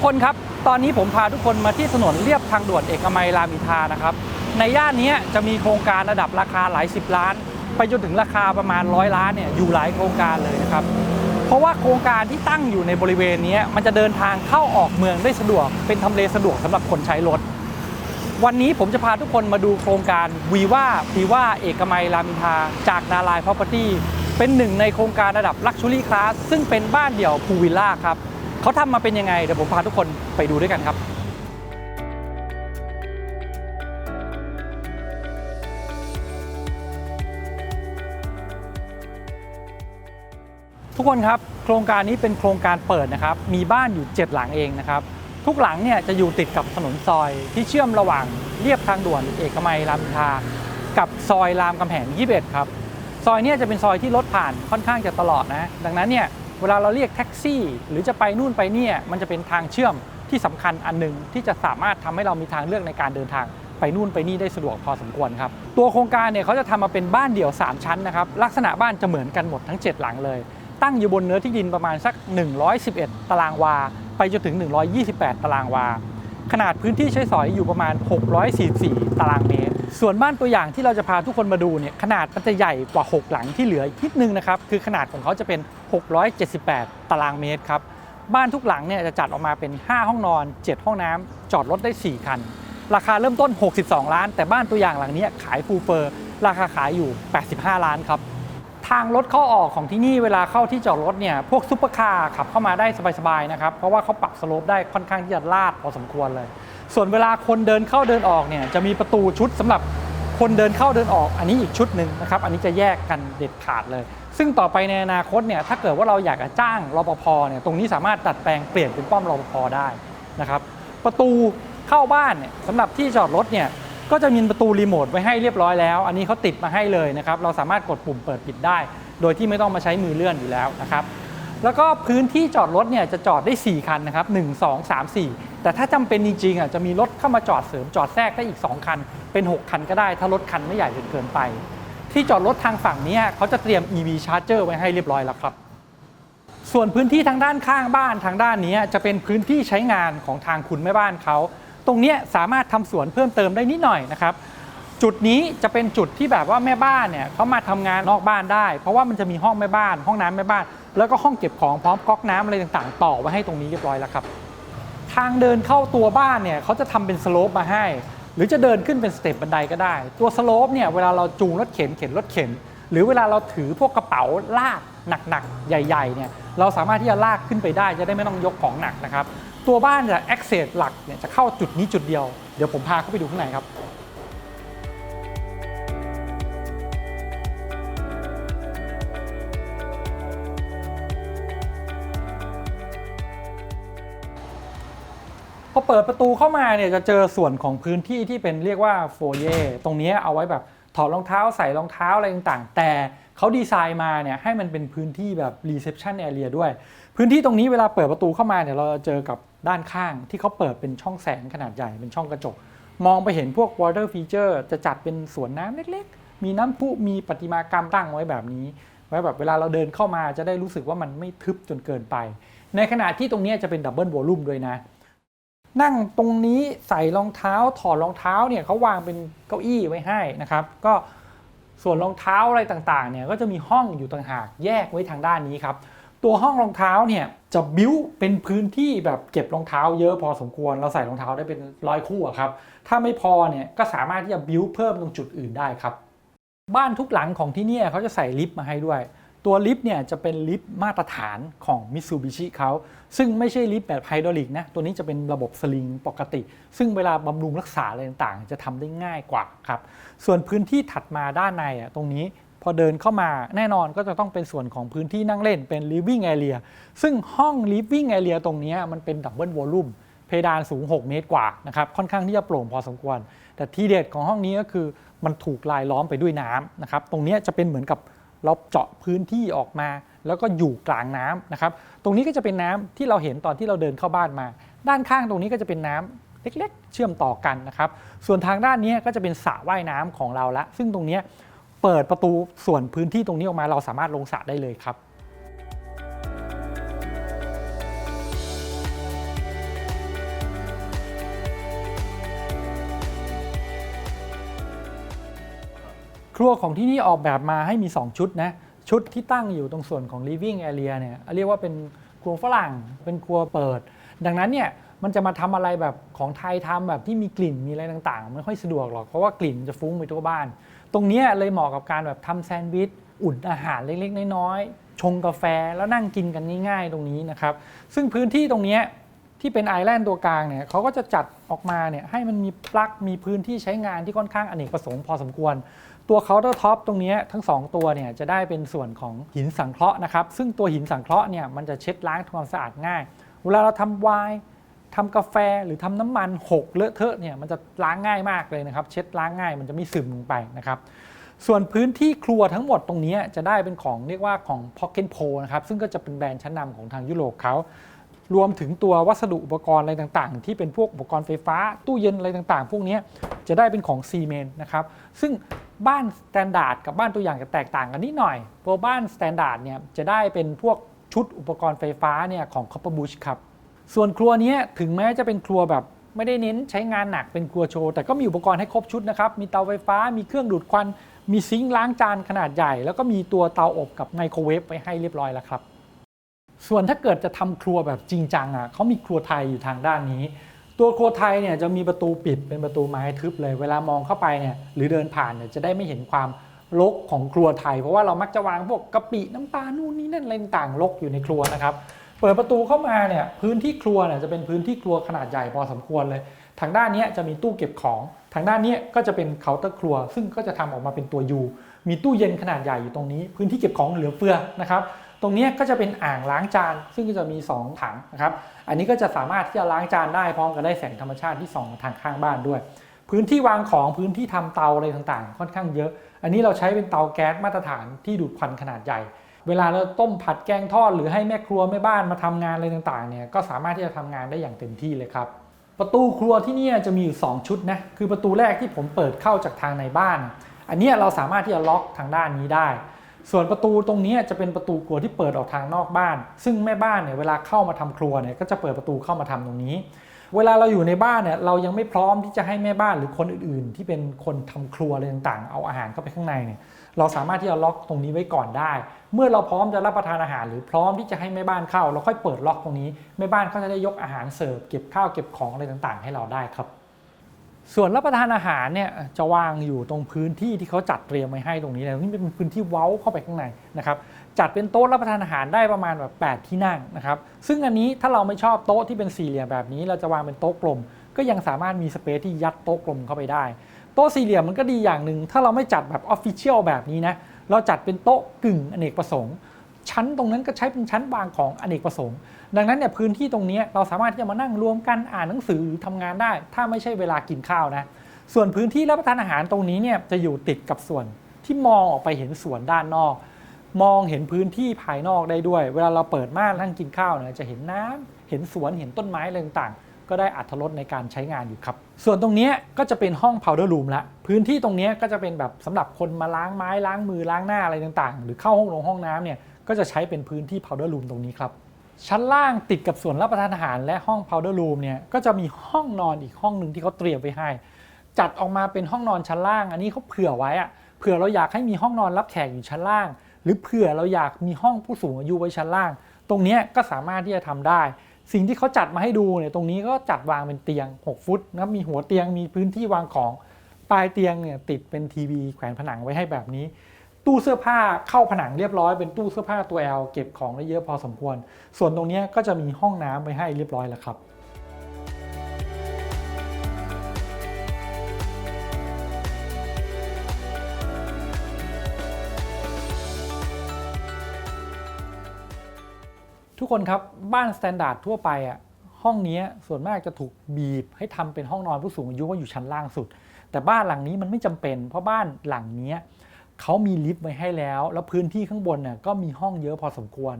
กคนครับ ตอนนี้ผมพาทุกคนมาที่ถนนเลียบทางด่วนเอกมัยรามอินทานะครับ ในย่านนี้จะมีโครงการระดับราคาหลายสิบล้าน ไปจนถึงราคาประมาณร้อยล้านเนี่ยอยู่หลายโครงการเลยนะครับ เพราะว่าโครงการที่ตั้งอยู่ในบริเวณนี้มันจะเดินทางเข้าออกเมืองได้สะดวก เป็นทำเลสะดวกสำหรับคนใช้รถ วันนี้ผมจะพาทุกคนมาดูโครงการวีว่าพีว่าเอกมัยรามอินทาจากนาลายพ r o p e r t y เป็นหนึ่งในโครงการระดับ Luxury Class ซึ่งเป็นบ้านเดี่ยวพูวิลล่าครับ เขาทำมาเป็นยังไงเดี๋ยวผมพาทุกคนไปดูด้วยกันครับทุกคนครับโครงการนี้เป็นโครงการเปิดนะครับมีบ้านอยู่ 7 หลังเองนะครับทุกหลังเนี่ยจะอยู่ติดกับถนนซอยที่เชื่อมระหว่างเรียบทางด่วนเอกมัยรามอินทรากับซอยรามคำแหง21ครับซอยเนี้จะเป็นซอยที่รถผ่านค่อนข้างจะตลอดนะดังนั้นเนี่ย เวลาเราเรียกแท็กซี่ หรือจะไปนู่นไปเนี่ยมันจะเป็นทางเชื่อมที่สำคัญอันหนึ่งที่จะสามารถทำให้เรามีทางเลือกในการเดินทางไปนู่นไปนี่ได้สะดวกพอสมควรครับ ตัวโครงการเนี่ยเขาจะทำมาเป็นบ้านเดี่ยว 3 ชั้นนะครับ ลักษณะบ้านจะเหมือนกันหมดทั้ง 7 หลังเลย ตั้งอยู่บนเนื้อที่ดินประมาณสัก 111 ตารางวา ไปจนถึง 128 ตารางวา ขนาดพื้นที่ใช้สอยอยู่ประมาณ 644 ตารางเมตร ส่วนบ้านตัวอย่างที่เราจะพาทุกคนมาดูเนี่ยขนาดมันจะใหญ่กว่า 6 หลังที่เหลืออีกนิดนึงนะครับคือขนาดของเขาจะเป็น 678 ตารางเมตรครับบ้านทุกหลังเนี่ยจะจัดออกมาเป็น 5 ห้องนอน 7 ห้องน้ำจอดรถได้ 4 คัน ราคาเริ่มต้น 62 ล้าน แต่บ้านตัวอย่างหลังนี้ขายฟูลเฟอร์ ราคาขายอยู่ 85 ล้านครับ ทางรถเข้าออกของที่นี่เวลาเข้าที่จอดรถเนี่ยพวกซุปเปอร์คาร์ขับเข้ามาได้สบายๆนะครับเพราะว่าเขาปรับสโลปได้ค่อนข้างที่จะลาดพอสมควรเลย ส่วนเวลาคนเดินเข้าเดินออกเนี่ยจะมีประตูชุดสำหรับคนเดินเข้าเดินออกอันนี้อีกชุดหนึ่งนะครับอันนี้จะแยกกันเด็ดขาดเลย ซึ่งต่อไปในอนาคตเนี่ยถ้าเกิดว่าเราอยากจะจ้างรปภเนี่ยตรงนี้สามารถดัดแปลงเปลี่ยนเป็นป้อมรปภได้นะครับประตูเข้าบ้านเนี่ยสำหรับที่จอดรถเนี่ย ก็จะมีประตูรีโมทไว้ให้เรียบร้อยแล้ว อันนี้เขาติดมาให้เลยนะครับ เราสามารถกดปุ่มเปิดปิดได้ โดยที่ไม่ต้องมาใช้มือเลื่อนอยู่แล้วนะครับ แล้วก็พื้นที่จอดรถเนี่ยจะจอดได้ 4 คันนะครับ 1 2 3 4 แต่ถ้าจำเป็นจริงๆอะจะมีรถเข้ามาจอดเสริมจอดแทรกได้อีก 2 คัน เป็น 6 คันก็ได้ ถ้ารถคันไม่ใหญ่จนเกินไป ที่จอดรถทางฝั่งนี้เขาจะเตรียม EV Charger ไว้ให้เรียบร้อยแล้วครับส่วนพื้นที่ทางด้านข้างบ้านทางด้านนี้จะเป็นพื้นที่ใช้งานของทางคุณแม่บ้านเขา ตรงนี้สามารถทำสวนเพิ่มเติมได้นิดหน่อยนะครับ จุดนี้จะเป็นจุดที่แบบว่าแม่บ้านเนี่ยเขามาทำงานนอกบ้านได้ เพราะว่ามันจะมีห้องแม่บ้าน ห้องน้ำแม่บ้าน แล้วก็ห้องเก็บของพร้อมก๊อกน้ำอะไรต่างๆ ต่อไว้ให้ตรงนี้เรียบร้อยแล้วครับ ทางเดินเข้าตัวบ้านเนี่ยเขาจะทำเป็นสโลปมาให้ หรือจะเดินขึ้นเป็นสเต็ปบันไดก็ได้ ตัวสโลปเนี่ยเวลาเราจูงรถเข็นเข็นรถเข็น หรือเวลาเราถือพวกกระเป๋าลากหนักๆใหญ่ๆเนี่ยเราสามารถที่จะลากขึ้นไปได้จะได้ไม่ต้องยกของหนักนะครับ ตัวบ้านจะ access หลักเนี่ยจะเข้าจุดนี้จุดเดียว เดี๋ยวผมพาเข้าไปดูข้างในครับพอเปิดประตูเข้ามาเนี่ยจะเจอส่วนของพื้นที่ที่เป็นเรียกว่าโฟเย่ตรงนี้เอาไว้แบบถอดรองเท้าใส่รองเท้าอะไรต่างๆ แต่ เขาดีไซน์มาเนี่ยให้มันเป็นพื้นที่แบบ reception area ด้วย พื้นที่ตรงนี้เวลาเปิดประตูเข้ามาเนี่ยเราจะเจอกับด้านข้างที่เขาเปิดเป็นช่องแสงขนาดใหญ่เป็นช่องกระจก มองไปเห็นพวก water feature จะจัดเป็นสวนน้ำเล็กๆ มีน้ำพุมีประติมากรรมตั้งไว้แบบนี้ไว้แบบเวลาเราเดินเข้ามาจะได้รู้สึกว่ามันไม่ทึบจนเกินไป ในขณะที่ตรงนี้จะเป็นดับเบิลวอลลุ่มด้วยนะ นั่งตรงนี้ใส่รองเท้าถอดรองเท้าเนี่ยเขาวางเป็นเก้าอี้ไว้ให้นะครับ ก็ ส่วนรองเท้าอะไรต่างๆเนี่ยก็จะมีห้องอยู่ต่างหากแยกไว้ทางด้านนี้ครับตัวห้องรองเท้าเนี่ยจะบิ้วเป็นพื้นที่แบบเก็บรองเท้าเยอะพอสมควรเราใส่รองเท้าได้เป็นร้อยคู่ครับถ้าไม่พอเนี่ยก็สามารถที่จะบิ้วเพิ่มตรงจุดอื่นได้ครับ บ้านทุกหลังของที่นี่เขาจะใส่ลิฟต์มาให้ด้วย ตัวลิฟต์เนี่ยจะเป็นลิฟต์มาตรฐานของ Mitsubishi เขาซึ่งไม่ใช่ลิฟต์แบบไฮดรอลิกนะ ตัวนี้จะเป็นระบบสลิงปกติ ซึ่งเวลาบำรุงรักษาอะไรต่างๆ จะทำได้ง่ายกว่าครับ ส่วนพื้นที่ถัดมาด้านในอะตรงนี้พอเดินเข้ามาแน่นอนก็จะต้องเป็นส่วนของพื้นที่นั่งเล่นเป็น living area ซึ่งห้อง living area ตรงนี้มันเป็นดับเบิลวอลลุ่มเพดานสูง 6 เมตรกว่านะครับค่อนข้างที่จะโปร่งพอสมควร แต่ที่เด็ดของห้องนี้ก็คือมันถูกลายล้อมไปด้วยน้ำนะครับตรงนี้จะเป็นเหมือนกับ เราเจาะพื้นที่ออกมา แล้วก็อยู่กลางน้ำนะครับ ตรงนี้ก็จะเป็นน้ำที่เราเห็นตอนที่เราเดินเข้าบ้านมา ด้านข้างตรงนี้ก็จะเป็นน้ำเล็กๆ เชื่อมต่อกันนะครับ ส่วนทางด้านนี้ก็จะเป็นสระว่ายน้ำของเราละ ซึ่งตรงนี้เปิดประตูส่วนพื้นที่ตรงนี้ออกมาเราสามารถลงสระได้เลยครับ รัวของที่นี่ออกแบบมาให้มี 2 ชุดนะ ชุดที่ตั้งอยู่ตรงส่วนของ living area เนี่ยเรียกว่าเป็นครัวฝรั่ง เป็นครัวเปิด ดังนั้นเนี่ยมันจะมาทำอะไรแบบของไทยทำแบบที่มีกลิ่นมีอะไรต่างๆ ไม่ค่อยสะดวกหรอกเพราะว่ากลิ่นจะฟุ้งไปทั่วบ้าน ตรงนี้เลยเหมาะกับการแบบทำแซนด์วิชอุ่นอาหารเล็กๆ น้อยๆชงกาแฟแล้วนั่งกินกันง่ายๆ ตรงนี้นะครับ ซึ่งพื้นที่ตรงนี้ที่เป็นไอแลนด์ตัวกลางเนี่ยเขาก็จะจัดออกมาเนี่ยให้มันมีปลั๊กมีพื้นที่ใช้งานที่ค่อนข้างอเนกประสงค์พอสมควร ตัวเคาน์เตอร์ท็อปตรงนี้ทั้ง 2 ตัวเนี่ยจะได้เป็นส่วนของหินสังเคราะห์นะครับ ซึ่งตัวหินสังเคราะห์เนี่ยมันจะเช็ดล้างทำความสะอาดง่าย เวลาเราทำไวน์ทำกาแฟหรือทำน้ำมันหกเลอะเทอะเนี่ยมันจะล้างง่ายมากเลยนะครับ เช็ดล้างง่ายมันจะไม่ซึมลงไปนะครับส่วนพื้นที่ครัวทั้งหมดตรงนี้จะได้เป็นของเรียกว่าของ Pocket Pro นะครับซึ่งก็จะเป็นแบรนด์ชั้นนำของทางยุโรปเขารวมถึงตัววัสดุอุปกรณ์อะไรต่างๆ ที่เป็นพวกอุปกรณ์ไฟฟ้า ตู้เย็นอะไรต่างๆ พวกนี้จะได้เป็นของซีเมนนะครับซึ่ง บ้านสแตนดาร์ดกับบ้านตัวอย่างจะแตกต่างกันนิดหน่อยตัวบ้านสแตนดาร์ดเนี่ยจะได้เป็นพวกชุดอุปกรณ์ไฟฟ้าเนี่ยของ Copper Bush ครับ ส่วนครัวนี้ถึงแม้จะเป็นครัวแบบไม่ได้เน้นใช้งานหนักเป็นครัวโชว์ แต่ก็มีอุปกรณ์ให้ครบชุดนะครับ มีเตาไฟฟ้า มีเครื่องดูดควัน มีซิงค์ล้างจานขนาดใหญ่ แล้วก็มีตัวเตาอบกับไมโครเวฟไว้ให้เรียบร้อยแล้วครับ ส่วนถ้าเกิดจะทำครัวแบบจริงจังอะเขามีครัวไทยอยู่ทางด้านนี้ ตัวครัวไทยเนี่ยจะมีประตูปิดเป็นประตูไม้ทึบเลย เวลามองเข้าไปเนี่ยหรือเดินผ่านเนี่ยจะได้ไม่เห็นความรกของครัวไทย เพราะว่าเรามักจะวางพวกกะปิน้ำปลานู่นนี่นั่นอะไรต่างรกอยู่ในครัวนะครับเปิดประตูเข้ามาเนี่ยพื้นที่ครัวเนี่ยจะเป็นพื้นที่ครัวขนาดใหญ่พอสมควรเลย ทางด้านนี้จะมีตู้เก็บของ ทางด้านนี้ก็จะเป็นเคาน์เตอร์ครัว ซึ่งก็จะทำออกมาเป็นตัวยูมีตู้เย็นขนาดใหญ่อยู่ตรงนี้ พื้นที่เก็บของเหลือเฟือนะครับ ตรงนี้ก็จะเป็นอ่างล้างจาน ซึ่งก็จะมี 2 ถังนะครับ อันนี้ก็จะสามารถที่จะล้างจานได้พร้อมกับได้แสงธรรมชาติที่ส่องทางข้างบ้านด้วย พื้นที่วางของพื้นที่ทำเตาอะไรต่างๆ ค่อนข้างเยอะ อันนี้เราใช้เป็นเตาแก๊สมาตรฐานที่ดูดควันขนาดใหญ่ เวลาเราต้มผัดแกงทอดหรือให้แม่ครัวแม่บ้านมาทำงานอะไรต่างๆเนี่ยก็สามารถที่จะทำงานได้อย่างเต็มที่เลยครับประตูครัวที่นี่จะมีอยู่ 2 ชุดนะคือประตูแรกที่ผมเปิดเข้าจากทางในบ้าน อันนี้เราสามารถที่จะล็อกทางด้านนี้ได้ ส่วนประตูตรงนี้จะเป็นประตูครัวที่เปิดออกทางนอกบ้าน ซึ่งแม่บ้านเนี่ยเวลาเข้ามาทำครัวเนี่ยก็จะเปิดประตูเข้ามาทำตรงนี้ เวลาเราอยู่ในบ้านเนี่ยเรายังไม่พร้อมที่จะให้แม่บ้านหรือคนอื่นๆ ที่เป็นคนทำครัวอะไรต่างๆ เอาอาหารเข้าไปข้างในเนี่ยเราสามารถที่จะล็อกตรงนี้ไว้ก่อนได้ เมื่อเราพร้อมจะรับประทานอาหาร หรือพร้อมที่จะให้แม่บ้านเข้า เราค่อยเปิดล็อกตรงนี้แม่บ้านก็จะได้ยกอาหารเสิร์ฟเก็บข้าวเก็บของอะไรต่างๆ ให้เราได้ครับ ส่วนรับประทานอาหารเนี่ยจะวางอยู่ตรงพื้นที่ที่เขาจัดเตรียมไว้ให้ตรงนี้เลยนี่เป็นพื้นที่เว้าเข้าไปข้างในนะครับจัดเป็นโต๊ะรับประทานอาหารได้ประมาณแบบ8ที่นั่งนะครับซึ่งอันนี้ถ้าเราไม่ชอบโต๊ะที่เป็นสี่เหลี่ยมแบบนี้เราจะวางเป็นโต๊ะกลม ก็ยังสามารถมีสเปซที่ยัดโต๊ะกลมเข้าไปได้ โต๊ะสี่เหลี่ยมมันก็ดีอย่างหนึ่งถ้าเราไม่จัดแบบออฟฟิเชียลแบบนี้นะเราจัดเป็นโต๊ะกึ่งอเนกประสงค์ ชั้นตรงนั้นก็ใช้เป็นชั้นวางของอเนกประสงค์ ดังนั้นเนี่ยพื้นที่ตรงนี้เราสามารถที่จะมานั่งรวมกันอ่านหนังสือหรือทำงานได้ ถ้าไม่ใช่เวลากินข้าวนะ ส่วนพื้นที่รับประทานอาหารตรงนี้เนี่ยจะอยู่ติดกับส่วนที่มองออกไปเห็นสวนด้านนอก มองเห็นพื้นที่ภายนอกได้ด้วย เวลาเราเปิดม่านนั่งกินข้าวเนี่ยจะเห็นน้ำเห็นสวนเห็นต้นไม้อะไรต่างๆก็ได้อัตรสในการใช้งานอยู่ครับ ส่วนตรงนี้ก็จะเป็นห้อง powder room ละ พื้นที่ตรงนี้ก็จะเป็นแบบสำหรับคนมาล้างไม้ล้างมือล้างหน้าอะไรต่างๆ หรือเข้าห้องลงห้องน้ำเนี่ย ก็จะใช้เป็นพื้นที่ powder room ตรงนี้ครับ ชั้นล่างติดกับส่วนรับประทานอาหารและห้อง powder room เนี่ยก็จะมีห้องนอนอีกห้องหนึ่งที่เขาเตรียมไว้ให้ จัดออกมาเป็นห้องนอนชั้นล่าง อันนี้เขาเผื่อไว้อะเผื่อเราอยากให้มีห้องนอนรับแขกอยู่ชั้นล่าง หรือเผื่อเราอยากมีห้องผู้สูงอายุไว้ชั้นล่าง ตรงนี้ก็สามารถที่จะทำได้ สิ่งที่เขาจัดมาให้ดูเนี่ยตรงนี้ก็จัดวางเป็นเตียง 6 ฟุตนะมีหัวเตียงมีพื้นที่วางของปลายเตียงเนี่ยติดเป็นทีวีแขวนผนังไว้ให้แบบนี้ ตู้เสื้อผ้าเข้าผนังเรียบร้อยเป็นตู้เสื้อผ้าตัว L เก็บของได้เยอะพอสมควร ส่วนตรงนี้ก็จะมีห้องน้ำไว้ให้เรียบร้อยแล้วครับทุกคนครับบ้านสแตนดาร์ดทั่วไปอะห้องนี้ส่วนมากจะถูกบีบให้ทำเป็นห้องนอนผู้สูงอายุว่าอยู่ชั้นล่างสุด แต่บ้านหลังนี้มันไม่จำเป็น เพราะบ้านหลังนี้ เขามีลิฟต์ไว้ให้แล้ว แล้วพื้นที่ข้างบนน่ะก็มีห้องเยอะพอสมควร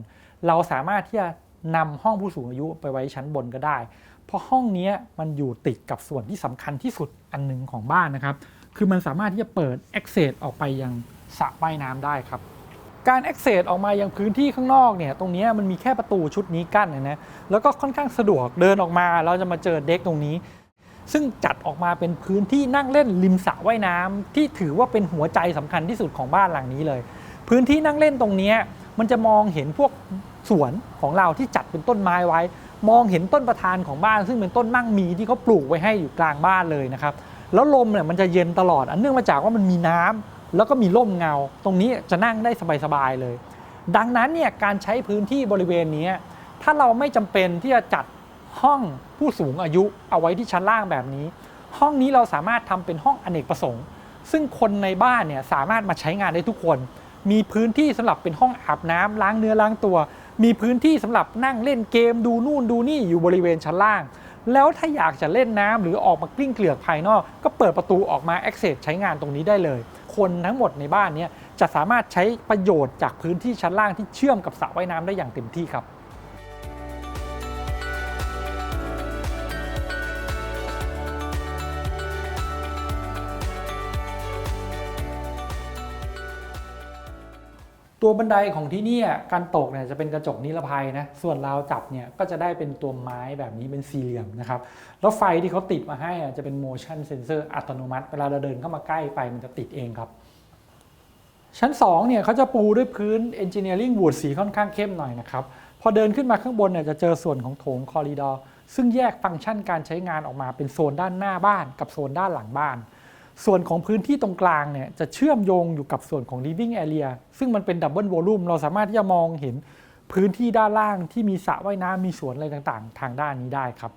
เราสามารถที่จะนำห้องผู้สูงอายุไปไว้ชั้นบนก็ได้ เพราะห้องนี้มันอยู่ติดกับส่วนที่สำคัญที่สุดอันหนึ่งของบ้านนะครับ คือมันสามารถที่จะเปิด access ออกไปยังสระว่ายน้ำได้ครับ การ access ออกมายังพื้นที่ข้างนอกเนี่ย ตรงนี้มันมีแค่ประตูชุดนี้กั้นนะนะแล้วก็ค่อนข้างสะดวกเดินออกมาเราจะมาเจอเด็กตรงนี้ ซึ่งจัดออกมาเป็นพื้นที่นั่งเล่นริมสระว่ายน้ำที่ถือว่าเป็นหัวใจสำคัญที่สุดของบ้านหลังนี้เลย พื้นที่นั่งเล่นตรงนี้มันจะมองเห็นพวกสวนของเราที่จัดเป็นต้นไม้ไว้ มองเห็นต้นประธานของบ้าน ซึ่งเป็นต้นมั่งมีที่เขาปลูกไว้ให้อยู่กลางบ้านเลยนะครับแล้วลมเนี่ยมันจะเย็นตลอดอันเนื่องมาจากว่ามันมีน้ำแล้วก็มีร่มเงา ตรงนี้จะนั่งได้สบายๆเลย ดังนั้นเนี่ยการใช้พื้นที่บริเวณนี้ถ้าเราไม่จำเป็นที่จะจัด ห้องผู้สูงอายุเอาไว้ที่ชั้นล่างแบบนี้ ห้องนี้เราสามารถทำเป็นห้องอเนกประสงค์ ซึ่งคนในบ้านเนี่ยสามารถมาใช้งานได้ทุกคน มีพื้นที่สำหรับเป็นห้องอาบน้ำล้างเนื้อล้างตัว มีพื้นที่สำหรับนั่งเล่นเกมดูนู่นดูนี่อยู่บริเวณชั้นล่าง แล้วถ้าอยากจะเล่นน้ำหรือออกมากลิ้งเกลือกภายนอก ก็เปิดประตูออกมา access ใช้งานตรงนี้ได้เลย คนทั้งหมดในบ้านเนี้จะสามารถใช้ประโยชน์จากพื้นที่ชั้นล่างที่เชื่อมกับสระว่ายน้ำได้อย่างเต็มที่ครับ ตัวบันไดของที่นี่การตกเนี่ยจะเป็นกระจกนิรภัยนะ ส่วนราวจับเนี่ยก็จะได้เป็นตัวไม้แบบนี้เป็นสี่เหลี่ยมนะครับ แล้วไฟที่เขาติดมาให้อะจะเป็น motion sensor อัตโนมัติ เวลาเราเดินเข้ามาใกล้ไฟมันจะติดเองครับ ชั้น2เนี่ยเขาจะปูด้วยพื้น engineering wood สีค่อนข้างเข้มหน่อยนะครับ พอเดินขึ้นมาข้างบนเนี่ยจะเจอส่วนของโถงคอริดอร์ซึ่งแยกฟังก์ชันการใช้งานออกมาเป็นโซนด้านหน้าบ้านกับโซนด้านหลังบ้าน ส่วนของพื้นที่ตรงกลางเนี่ยจะเชื่อมโยงอยู่กับส่วนของ living area ซึ่งมันเป็นดับเบิลวอลลุ่มเราสามารถที่จะมองเห็นพื้นที่ด้านล่างที่มีสระว่ายน้ำมีสวนอะไรต่างๆ ทางด้านนี้ได้ครับ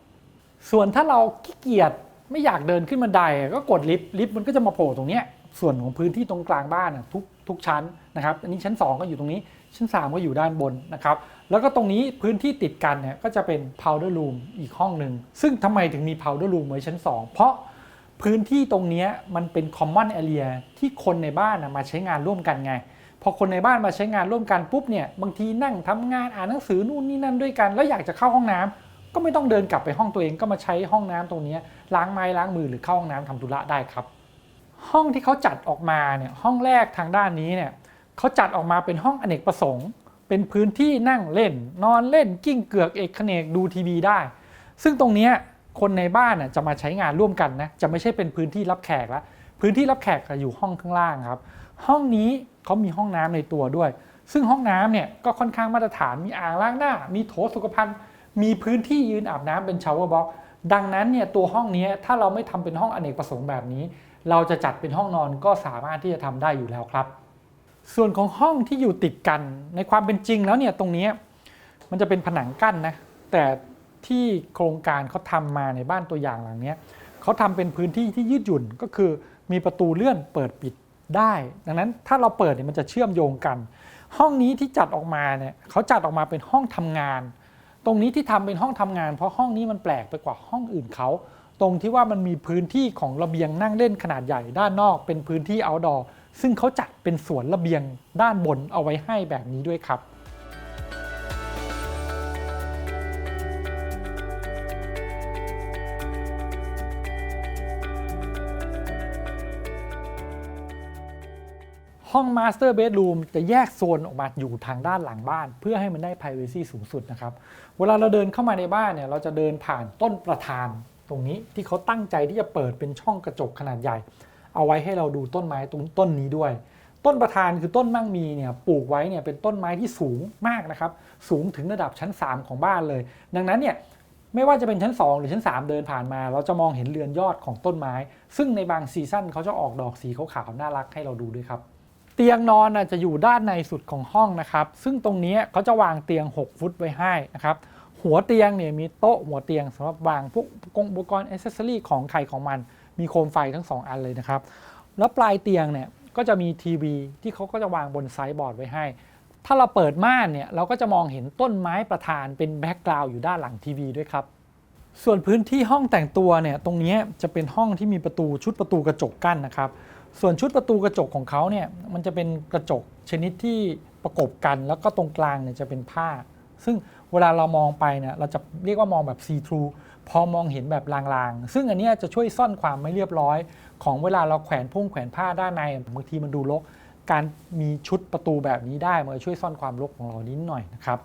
ส่วนถ้าเราขี้เกียจไม่อยากเดินขึ้นบันไดก็กดลิฟต์ลิฟต์มันก็จะมาโผล่ตรงเนี้ยส่วนของพื้นที่ตรงกลางบ้านทุกทุกชั้นนะครับอันนี้ชั้น 2 ก็อยู่ตรงนี้ ชั้น 3 ก็อยู่ด้านบนนะครับแล้วก็ตรงนี้พื้นที่ติดกันเนี่ยก็จะเป็น powder room อีกห้องหนึ่งซึ่งทำไมถึงมี powder room ไว้ชั้น 2 เพราะ พื้นที่ตรงนี้มันเป็น common area ที่คนในบ้านมาใช้งานร่วมกันไง พอคนในบ้านมาใช้งานร่วมกันปุ๊บเนี่ยบางทีนั่งทำงานอ่านหนังสือนู่นนี่นั่นด้วยกัน แล้วอยากจะเข้าห้องน้ำก็ไม่ต้องเดินกลับไปห้องตัวเองก็มาใช้ห้องน้ำตรงนี้ล้างไม้ล้างมือหรือเข้าห้องน้ำทำธุระได้ครับ ห้องที่เขาจัดออกมาเนี่ยห้องแรกทางด้านนี้เนี่ยเขาจัดออกมาเป็นห้องอเนกประสงค์ เป็นพื้นที่นั่งเล่น นอนเล่นกิ้งเกือกเอกเขนกดูทีวีได้ ซึ่งตรงนี้ คนในบ้านจะมาใช้งานร่วมกันนะจะไม่ใช่เป็นพื้นที่รับแขกละพื้นที่รับแขกอยู่ห้องข้างล่างครับ ห้องนี้เขามีห้องน้ำในตัวด้วย ซึ่งห้องน้ำเนี่ยก็ค่อนข้างมาตรฐานมีอ่างล้างหน้า มีโถสุขภัณฑ์มีพื้นที่ยืนอาบน้ำเป็นชาวเวอร์บ็อกดังนั้นเนี่ยตัวห้องนี้ถ้าเราไม่ทำเป็นห้องอเนกประสงค์แบบนี้ เราจะจัดเป็นห้องนอนก็สามารถที่จะทำได้อยู่แล้วครับ ส่วนของห้องที่อยู่ติดกันในความเป็นจริงแล้วเนี่ยตรงนี้มันจะเป็นผนังกั้นนะแต่ ที่โครงการเขาทำมาในบ้านตัวอย่างหลังเนี้ยเขาทำเป็นพื้นที่ที่ยืดหยุ่นก็คือมีประตูเลื่อนเปิดปิดได้ ดังนั้นถ้าเราเปิดเนี่ยมันจะเชื่อมโยงกัน ห้องนี้ที่จัดออกมาเนี่ยเขาจัดออกมาเป็นห้องทำงาน ตรงนี้ที่ทำเป็นห้องทำงาน เพราะห้องนี้มันแปลกไปกว่าห้องอื่นเขาตรงที่ว่ามันมีพื้นที่ของระเบียงนั่งเล่นขนาดใหญ่ด้านนอกเป็นพื้นที่ outdoor ซึ่งเขาจัดเป็นสวนระเบียงด้านบนเอาไว้ให้แบบนี้ด้วยครับ ห้อง Master Bedroom จะแยกโซนออกมาอยู่ทางด้านหลังบ้าน เพื่อให้มันได้ Privacy สูงสุดนะครับ เวลาเราเดินเข้ามาในบ้านเนี่ยเราจะเดินผ่านต้นประธานตรงนี้ที่เขาตั้งใจที่จะเปิดเป็นช่องกระจกขนาดใหญ่ เอาไว้ให้เราดูต้นไม้ตรงต้นนี้ด้วย ต้นประธานคือต้นมั่งมีเนี่ยปลูกไว้เนี่ยเป็นต้นไม้ที่สูงมากนะครับสูงถึงระดับชั้น 3 ของบ้านเลย ดังนั้นเนี่ยไม่ว่าจะเป็นชั้น 2 หรือชั้น 3 เดินผ่านมา เราจะมองเห็นเรือนยอดของต้นไม้ ซึ่งในบางซีซั่นเขาจะออกดอกสีขาวๆน่ารักให้เราดูด้วยครับ เตียงนอนจะอยู่ด้านในสุดของห้องนะครับ ซึ่งตรงนี้เขาจะวางเตียง 6 ฟุตไว้ให้นะครับ หัวเตียงเนี่ยมีโต๊ะหัวเตียงสำหรับวางพวกอุปกรณ์อ c เซสซอรี่ของใครของมัน มีโคมไฟทั้ง 2 อันเลยนะครับ แล้วปลายเตียงเนี่ยก็จะมีทีวีที่เขาก็จะวางบนไซด์บอร์ดไว้ให้ ถ้าเราเปิดม่านเนี่ยเราก็จะมองเห็นต้นไม้ประธานเป็นแบ็กกราวด์อยู่ด้านหลังทีวีด้วยครับส่วนพื้นที่ห้องแต่งตัวเนี่ยตรงนี้จะเป็นห้องที่มีประตูชุดประตูกระจกกั้นนะครับ ส่วนชุดประตูกระจกของเขาเนี่ยมันจะเป็นกระจกชนิดที่ประกบกัน แล้วก็ตรงกลางเนี่ยจะเป็นผ้า ซึ่งเวลาเรามองไปเนี่ยเราจะเรียกว่ามองแบบซีทรูพอมองเห็นแบบลางๆ ซึ่งอันนี้จะช่วยซ่อนความไม่เรียบร้อย ของเวลาเราแขวนพุ่งแขวนผ้าด้านในบางทีมันดูรกการมีชุดประตูแบบนี้ได้มันช่วยซ่อนความรกของเรานิดหน่อยนะครับ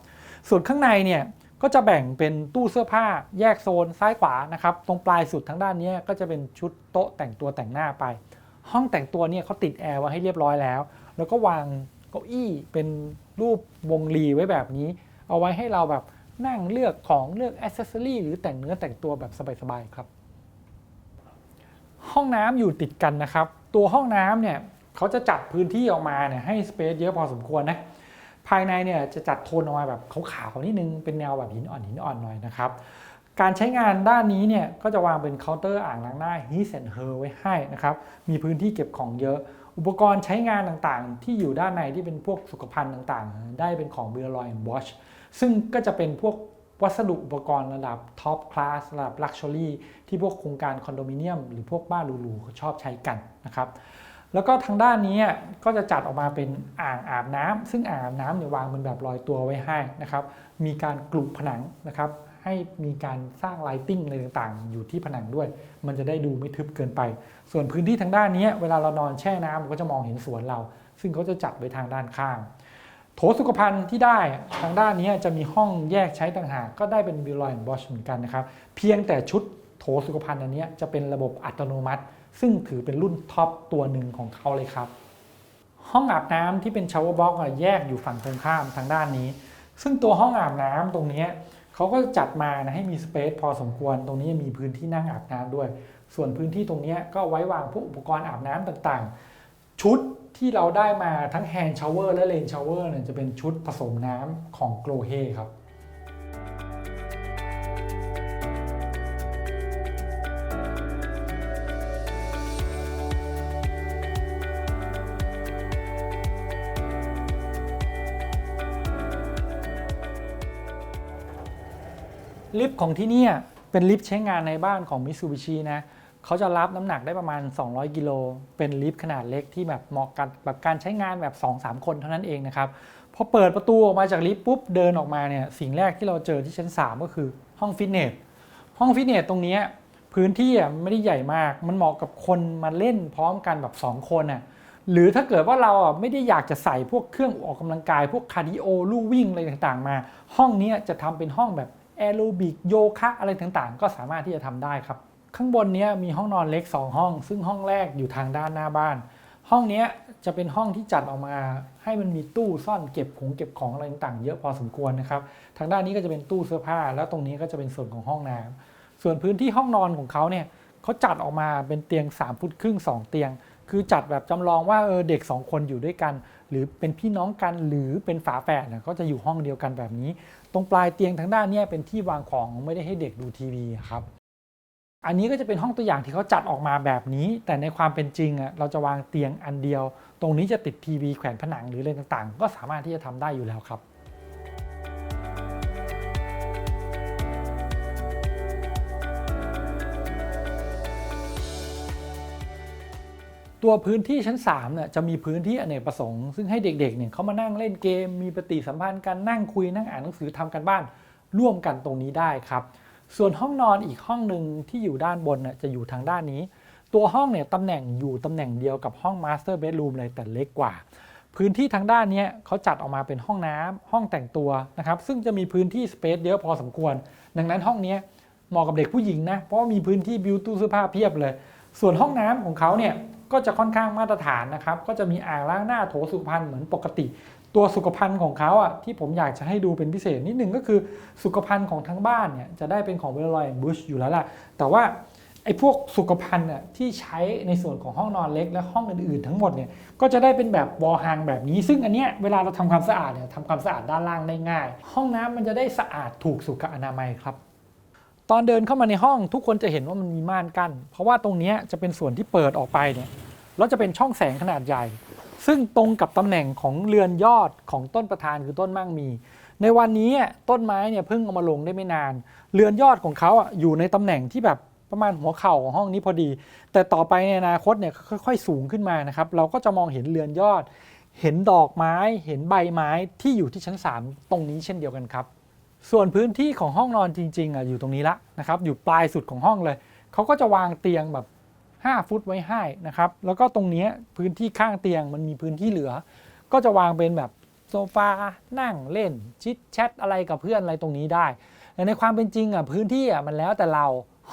ส่วนข้างในเนี่ยก็จะแบ่งเป็นตู้เสื้อผ้าแยกโซนซ้ายขวานะครับตรงปลายสุดทางด้านนี้ก็จะเป็นชุดโต๊ะแต่งตัวแต่งหน้าไป ห้องแต่งตัวเนี่ยเขาติดแอร์ไว้ให้เรียบร้อยแล้ว แล้วก็วางเก้าอี้เป็นรูปวงรีไว้แบบนี้ เอาไว้ให้เราแบบนั่งเลือกของเลือกอ c เซสซอรีหรือแต่งเนื้อแต่งตัวแบบสบายๆครับ ห้องน้ำอยู่ติดกันนะครับ ตัวห้องน้ำเนี่ยเขาจะจัดพื้นที่ออกมาเนี่ยให้สเปซเยอะพอสมควรนะภายในเนี่ยจะจัดโทนออกมาแบบขาวๆนิดนึงเป็นแนวแบบหินอ่อนหินอ่อนหน่อยนะครับ การใช้งานด้านนี้เนี่ยก็จะวางเป็นเคาน์เตอร์อ่างล้างหน้า His and Her ไว้ให้นะครับ มีพื้นที่เก็บของเยอะ อุปกรณ์ใช้งานต่างๆ ที่อยู่ด้านในที่เป็นพวกสุขภัณฑ์ต่างๆ ได้เป็นของ b e l o y Watch ซึ่งก็จะเป็นพวกวัสดุอุปกรณ์ระดับท็อปคลาสระดับลักชัวรี่ที่พวกโครงการคอนโดมิเนียม หรือพวกบ้านหรูๆเขาชอบใช้กันนะครับแล้วก็ทางด้านนี้ก็จะจัดออกมาเป็นอ่างอาบน้ำซึ่งอ่างอาบน้ำเนี่ยวางเป็นแบบลอยตัวไว้ให้นะครับ มีการกลุผนังนะครับ ให้มีการสร้างไลติ้งอะไรต่างๆ อยู่ที่ผนังด้วย มันจะได้ดูไม่ทึบเกินไป ส่วนพื้นที่ทางด้านนี้เวลาเรานอนแช่น้ำมันก็จะมองเห็นสวนเรา ซึ่งเขาจะจัดไว้ทางด้านข้าง โถสุขภัณฑ์ที่ได้ทางด้านนี้จะมีห้องแยกใช้ต่างหากก็ได้เป็นบิลลอยน์บอชเหมือนกันนะครับเพียงแต่ชุดโถสุขภัณฑ์อันนี้จะเป็นระบบอัตโนมัติ ซึ่งถือเป็นรุ่นท็อปตัวหนึ่งของเขาเลยครับห้องอาบน้ำที่เป็นชาว์บล็อกแยกอยู่ฝั่งตรงข้ามทางด้านนี้ ซึ่งตัวห้องอาบน้ำตรงนี้ เขาก็จัดมานะให้มีสเปซพอสมควร ตรงนี้มีพื้นที่นั่งอาบน้ำด้วย ส่วนพื้นที่ตรงนี้ก็ไว้วางพวกอุปกรณ์อาบน้ำต่างๆ ชุดที่เราได้มาทั้งแฮนด์ชาวเวอร์และเลนชาวเวอร์เนี่ยจะเป็นชุดผสมน้ำของโกลเฮครับ ลิฟต์ของที่เนี่ยเป็นลิฟต์ใช้งานในบ้านของ Mitsubishi นะเขาจะรับน้ำหนักได้ประมาณ 200 กิโล เป็นลิฟต์ขนาดเล็กที่แบบเหมาะกับแบบการใช้งานแบบ 2-3 คนเท่านั้นเองนะครับพอเปิดประตูออกมาจากลิฟต์ปุ๊บเดินออกมาเนี่ยสิ่งแรกที่เราเจอที่ชั้น 3 ก็คือห้องฟิตเนสห้องฟิตเนสตรงนี้พื้นที่อะไม่ได้ใหญ่มากมันเหมาะกับคนมาเล่นพร้อมกันแบบ 2 คนอะหรือถ้าเกิดว่าเราอะไม่ได้อยากจะใส่พวกเครื่องออกกำลังกาย พวกคาร์ดิโอลู่วิ่งอะไรต่างๆ มา ห้องนี้จะทำเป็นห้องแบบ แอโรบิกโยคะอะไรต่างๆ ก็สามารถที่จะทำได้ครับ ข้างบนนี้มีห้องนอนเล็ก 2 ห้อง ซึ่งห้องแรกอยู่ทางด้านหน้าบ้าน ห้องนี้จะเป็นห้องที่จัดออกมา ให้มันมีตู้ซ่อนเก็บของเก็บของอะไรต่างๆ เยอะพอสมควรนะครับ ทางด้านนี้ก็จะเป็นตู้เสื้อผ้า แล้วตรงนี้ก็จะเป็นส่วนของห้องน้ำส่วนพื้นที่ห้องนอนของเขาเนี่ยเขาจัดออกมาเป็นเตียง3ฟุตครึ่ง2 เตียง คือจัดแบบจำลองว่าเออเด็ก 2 คนอยู่ด้วยกัน หรือเป็นพี่น้องกันหรือเป็นฝาแฝดเนี่ยก็จะอยู่ห้องเดียวกันแบบนี้ ตรงปลายเตียงทางด้านนี้เป็นที่วางของไม่ได้ให้เด็กดูทีวีครับอันนี้ก็จะเป็นห้องตัวอย่างที่เขาจัดออกมาแบบนี้ แต่ในความเป็นจริงอะเราจะวางเตียงอันเดียว ตรงนี้จะติดทีวีแขวนผนังหรืออะไรต่างๆ ก็สามารถที่จะทำได้อยู่แล้วครับ ตัวพื้นที่ชั้น3เนี่ยจะมีพื้นที่อเนกประสงค์ ซึ่งให้เด็กๆเนี่ยเขามานั่งเล่นเกม มีปฏิสัมพันธ์กันนั่งคุยนั่งอ่านหนังสือทำกันบ้าน ร่วมกันตรงนี้ได้ครับ ส่วนห้องนอนอีกห้องหนึ่งที่อยู่ด้านบนน่ะจะอยู่ทางด้านนี้ ตัวห้องเนี่ยตำแหน่งอยู่ตำแหน่งเดียวกับห้องมาสเตอร์เบดรูมเลยแต่เล็กกว่า พื้นที่ทางด้านนี้เขาจัดออกมาเป็นห้องน้ำห้องแต่งตัวนะครับซึ่งจะมีพื้นที่สเปซเยอะพอสมควร ดังนั้นห้องนี้เหมาะกับเด็กผู้หญิงนะเพราะว่ามีพื้นที่บิวตู้เสื้อผ้าเพียบเลย ส่วนห้องน้ำของเขาเนี่ย ก็จะค่อนข้างมาตรฐานนะครับ ก็จะมีอ่างล้างหน้าโถสุขภัณฑ์เหมือนปกติ ตัวสุขภัณฑ์ของเขาอะที่ผมอยากจะให้ดูเป็นพิเศษนิดนึงก็คือสุขภัณฑ์ของทั้งบ้านเนี่ยจะได้เป็นของเวลลอยบุชอยู่แล้วล่ะ แต่ว่าไอ้พวกสุขภัณฑ์อะที่ใช้ในส่วนของห้องนอนเล็กและห้องอื่นๆ ทั้งหมดเนี่ยก็จะได้เป็นแบบวอลฮังแบบนี้ ซึ่งอันเนี้ยเวลาเราทำความสะอาดเนี่ยทำความสะอาดด้านล่างได้ง่าย ห้องน้ำมันจะได้สะอาดถูกสุขอนามัยครับ ตอนเดินเข้ามาในห้องทุกคนจะเห็นว่ามันมีม่านกั้นเพราะว่าตรงนี้จะเป็นส่วนที่เปิดออกไปเนี่ยแล้วจะเป็นช่องแสงขนาดใหญ่ ซึ่งตรงกับตำแหน่งของเรือนยอดของต้นประธานคือต้นมั่งมี ในวันนี้ต้นไม้เนี่ยเพิ่งเอามาลงได้ไม่นาน เรือนยอดของเขาอะอยู่ในตำแหน่งที่แบบประมาณหัวเข่าของห้องนี้พอดี แต่ต่อไปในอนาคตเนี่ยค่อย ๆ สูงขึ้นมานะครับเราก็จะมองเห็นเรือนยอด เห็นดอกไม้ เห็นใบไม้ที่อยู่ที่ชั้น 3 ตรงนี้เช่นเดียวกันครับ ส่วนพื้นที่ของห้องนอนจริงๆอะอยู่ตรงนี้ละนะครับอยู่ปลายสุดของห้องเลย เขาก็จะวางเตียงแบบ 5 ฟุตไว้ให้นะครับแล้วก็ตรงนี้พื้นที่ข้างเตียงมันมีพื้นที่เหลือ ก็จะวางเป็นแบบโซฟานั่งเล่นชิดแชทอะไรกับเพื่อนอะไรตรงนี้ได้แต่ในความเป็นจริงอะพื้นที่อะมันแล้วแต่เรา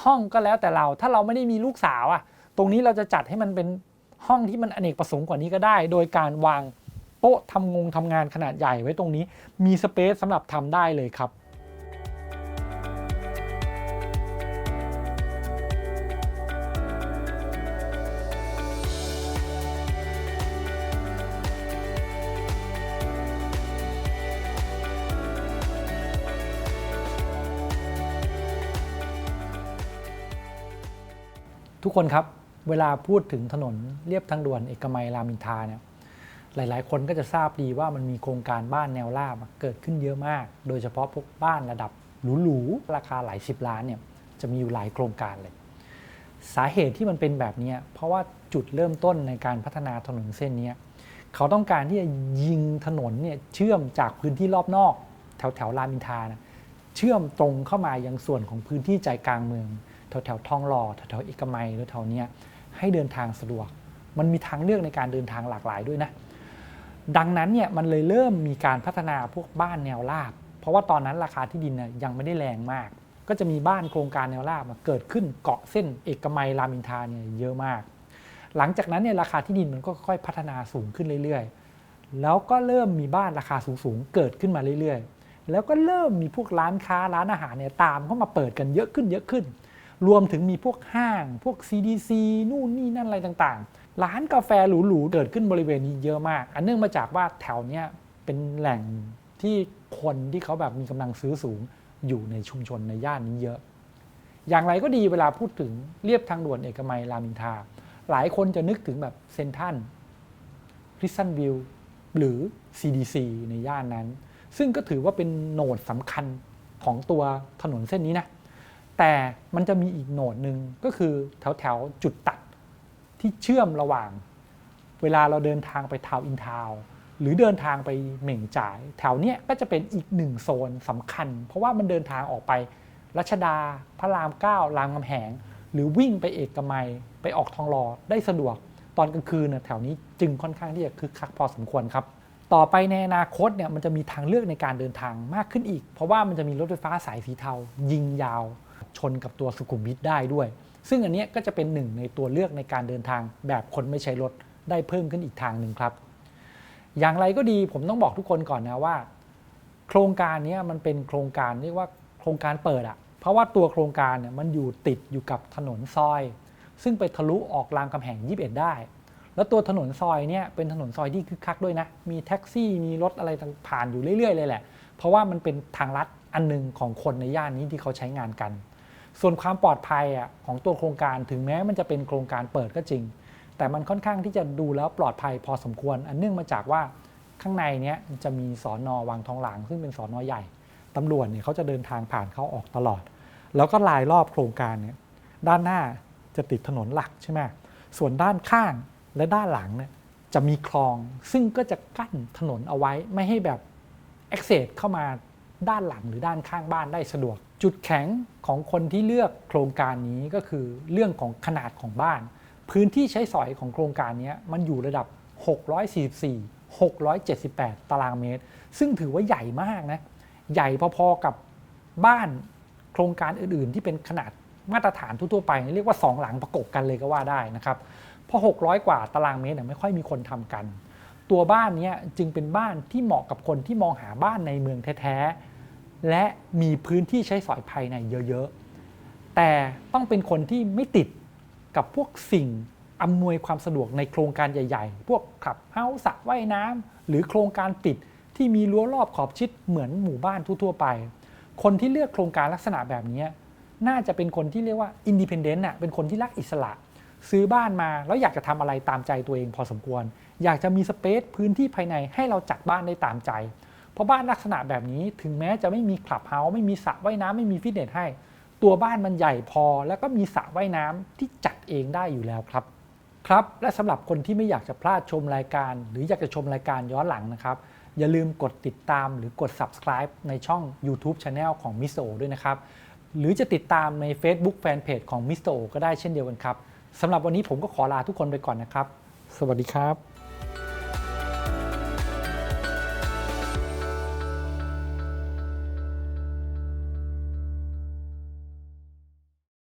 ห้องก็แล้วแต่เราถ้าเราไม่ได้มีลูกสาวอะตรงนี้เราจะจัดให้มันเป็นห้องที่มันอเนกประสงค์กว่านี้ก็ได้ โดยการวาง ต๊ะทำงงทำงานขนาดใหญ่ไว้ตรงนี้ มีสเปซสำหรับทำได้เลยครับทุกคนครับ เวลาพูดถึงถนนเรียบทางด่วนเอกมัยรามอินทราเนี่ย หลาย ๆ คนก็จะทราบดีว่ามันมีโครงการบ้านแนวราบเกิดขึ้นเยอะมาก โดยเฉพาะพวกบ้านระดับหรูๆราคาหลายสิบล้านเนี่ยจะมีอยู่หลายโครงการเลย สาเหตุที่มันเป็นแบบนี้เพราะว่าจุดเริ่มต้นในการพัฒนาถนนเส้นนี้เขาต้องการที่จะยิงถนนเนี่ยเชื่อมจากพื้นที่รอบนอก แถวแถวรามอินทานะเชื่อมตรงเข้ามายังส่วนของพื้นที่ใจกลางเมือง แถวแถวทองหล่อแถวแถวเอกมัยหรือแถวเนี้ยให้เดินทางสะดวก มันมีทางเลือกในการเดินทางหลากหลายด้วยนะ ดังนั้นเนี่ยมันเลยเริ่มมีการพัฒนาพวกบ้านแนวราบ เพราะว่าตอนนั้นราคาที่ดินเนี่ยยังไม่ได้แรงมาก ก็จะมีบ้านโครงการแนวราบเกิดขึ้นเกาะเส้นเอกมัยรามอินทราเนี่ยเยอะมาก หลังจากนั้นเนี่ยราคาที่ดินมันก็ค่อยพัฒนาสูงขึ้นเรื่อยๆ แล้วก็เริ่มมีบ้านราคาสูงๆเกิดขึ้นมาเรื่อยๆ แล้วก็เริ่มมีพวกร้านค้าร้านอาหารเนี่ยตามเข้ามาเปิดกันเยอะขึ้นเยอะขึ้น รวมถึงมีพวกห้าง พวก CDC นู่นนี่นั่นอะไรต่างๆ ร้านกาแฟหรูๆเกิดขึ้นบริเวณนี้เยอะมาก อันเนื่องมาจากว่าแถวเนี้ยเป็นแหล่งที่คนที่เขาแบบมีกำลังซื้อสูงอยู่ในชุมชนในย่านนี้เยอะ อย่างไรก็ดีเวลาพูดถึงเรียบทางด่วนเอกมัยรามอินทราหลายคนจะนึกถึงแบบเซนทันคริสตันวิลหรือ CDC ในย่านนั้น ซึ่งก็ถือว่าเป็นโหนดสำคัญของตัวถนนเส้นนี้นะ แต่มันจะมีอีกโหนดหนึ่งก็คือแถวแถวๆจุดตัด ที่เชื่อมระหว่าง เวลาเราเดินทางไปทาวน์อินทาวน์หรือเดินทางไปเหม่งจ่าย แถวเนี้ยก็จะเป็นอีกหนึ่งโซนสำคัญ เพราะว่ามันเดินทางออกไปรัชดา พระรามเก้ารามคำแหง หรือวิ่งไปเอกมัยไปออกทองหล่อได้สะดวก ตอนกลางคืนน่ะแถวนี้จึงค่อนข้างที่จะคึกคักพอสมควรครับต่อไปในอนาคตเนี่ยมันจะมีทางเลือกในการเดินทางมากขึ้นอีก เพราะว่ามันจะมีรถไฟฟ้าสายสีเทา ยิงยาว ชนกับตัวสุขุมวิทได้ด้วย ซึ่งอันนี้ก็จะเป็นหนึ่งในตัวเลือกในการเดินทางแบบคนไม่ใช้รถได้เพิ่มขึ้นอีกทางหนึ่งครับ อย่างไรก็ดีผมต้องบอกทุกคนก่อนนะว่า โครงการนี้มันเป็นโครงการเรียกว่าโครงการเปิดอะเพราะว่าตัวโครงการเนี่ยมันอยู่ติดอยู่กับถนนซอย ซึ่งไปทะลุออกรามคำแหง 21 ได้ แล้วตัวถนนซอยเนี่ยเป็นถนนซอยที่คึกคักด้วยนะ มีแท็กซี่มีรถอะไรต่างผ่านอยู่เรื่อยๆเลยแหละ เพราะว่ามันเป็นทางลัดอันหนึงของคนในย่านนี้ที่เขาใช้งานกัน ส่วนความปลอดภัยอะของตัวโครงการถึงแม้มันจะเป็นโครงการเปิดก็จริง แต่มันค่อนข้างที่จะดูแล้วปลอดภัยพอสมควร อันเนื่องมาจากว่าข้างในเนี้ยจะมีสอนอวังทองหลางซึ่งเป็นสอนอใหญ่ตำรวจเนี่ยเขาจะเดินทางผ่านเข้าออกตลอด แล้วก็ลายรอบโครงการเนี่ยด้านหน้าจะติดถนนหลักใช่ไหมส่วนด้านข้างและด้านหลังเนี่ยจะมีคลองซึ่งก็จะกั้นถนนเอาไว้ไม่ให้แบบ access เข้ามา ด้านหลังหรือด้านข้างบ้านได้สะดวก จุดแข็งของคนที่เลือกโครงการนี้ก็คือเรื่องของขนาดของบ้าน พื้นที่ใช้สอยของโครงการนี้มันอยู่ระดับ 644 678 ตารางเมตร ซึ่งถือว่าใหญ่มากนะใหญ่พอๆกับบ้านโครงการอื่นๆ ที่เป็นขนาดมาตรฐานทั่วๆไป เรียกว่า 2 หลังประกบกันเลยก็ว่าได้นะครับเพราะ600 กว่าตารางเมตรเนี่ยไม่ค่อยมีคนทำกัน ตัวบ้านนี้จึงเป็นบ้านที่เหมาะกับคนที่มองหาบ้านในเมืองแท้ๆ และมีพื้นที่ใช้สอยภายในเยอะๆ แต่ต้องเป็นคนที่ไม่ติดกับพวกสิ่งอำนวยความสะดวกในโครงการใหญ่ๆ พวกขับเฮ้าส์สระว่ายน้ำหรือโครงการปิดที่มีรั้วรอบขอบชิดเหมือนหมู่บ้านทั่วๆไป คนที่เลือกโครงการลักษณะแบบนี้น่าจะเป็นคนที่เรียกว่าอินดิเพนเดนต์น่ะเป็นคนที่รักอิสระ ซื้อบ้านมาแล้วอยากจะทำอะไรตามใจตัวเองพอสมควร อยากจะมีสเปซพื้นที่ภายในให้เราจัดบ้านได้ตามใจ เพราะบ้านลักษณะแบบนี้ถึงแม้จะไม่มีคลับเฮาส์ไม่มีสระว่ายน้ำไม่มีฟิตเนสให้ ตัวบ้านมันใหญ่พอ แล้วก็มีสระว่ายน้ำที่จัดเองได้อยู่แล้วครับครับ และสำหรับคนที่ไม่อยากจะพลาดชมรายการ หรืออยากจะชมรายการย้อนหลังนะครับ อย่าลืมกดติดตามหรือกด subscribe ในช่อง YouTube Channel ของ Mr. O ด้วยนะครับ หรือจะติดตามใน Facebook Fanpage ของ Mr. O ก็ได้เช่นเดียวกันครับ สำหรับวันนี้ผมก็ขอลาทุกคนไปก่อนนะครับ สวัสดีครับ